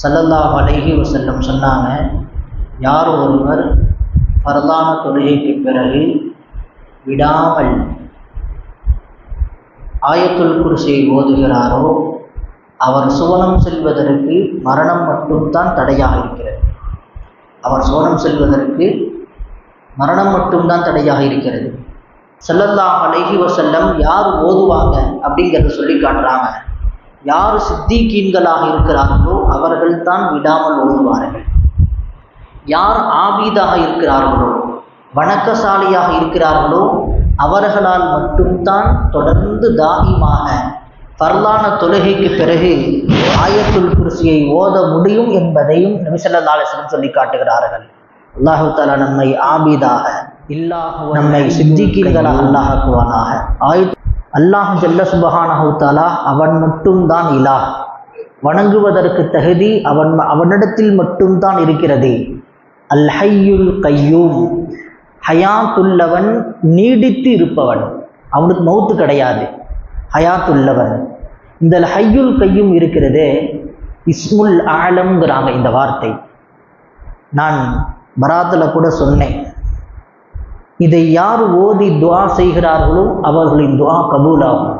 சல்லல்லாஹ் அலைஹி வசல்லம் சொன்னாங்க யார் ஒருவர் பரதான தொழுகைக்கு பிறகு விடாமல் ஆயத்துல் குர்சியை ஓதுகிறாரோ அவர் சுவனம் செல்வதற்கு மரணம் மட்டும்தான் தடையாக இருக்கிறது. அவர் சுவனம் செல்வதற்கு மரணம் மட்டும்தான் தடையாக இருக்கிறது. ஸல்லல்லாஹு அழகி வசல்லம் யார் ஓதுவாங்க? அப்படிங்கிறத சொல்லி காட்டுறாங்க. யார் சித்திகீன்களாக இருக்கிறார்களோ அவர்கள் தான் விடாமல் ஓதுவார்கள் யார் ஆபீதாக இருக்கிறார்களோ வணக்கசாலியாக இருக்கிறார்களோ அவர்களால் மட்டும்தான் தொடர்ந்து தாகிமாக பரலான தொழுகைக்கு பிறகு ஆயத்துல் குர்சியை ஓத முடியும் என்பதையும் நபிசல்லாஸ்லம் சொல்லி காட்டுகிறார்கள். அல்லாஹு தாலா நம்மை ஆபீதாக இல்லாஹு நம்மை சித்திகீன்களாக அல்லாஹாக்குவானாக. ஆயுத் அல்லாஹ் ஜல்ல சுபஹானஹூத்தாலா அவன் மட்டும்தான் இலா. வணங்குவதற்கு தகுதி அவன் அவனிடத்தில் மட்டும்தான் இருக்கிறது. அல் ஹையுல் கையூம். ஹயாத்துள்ளவன் நீடித்து இருப்பவன். அவனுக்கு மௌத்து கிடையாது. ஹயாத்துள்ளவன். இந்த ஹையுல் கையும் இருக்கிறது இஸ்முல் ஆலம்ங்கிறாங்க இந்த வார்த்தை. நான் பராத்தில் கூட சொன்னேன். இதை யார் ஓதி துவா செய்கிறார்களோ அவர்களின் துவா கபூலாகும்.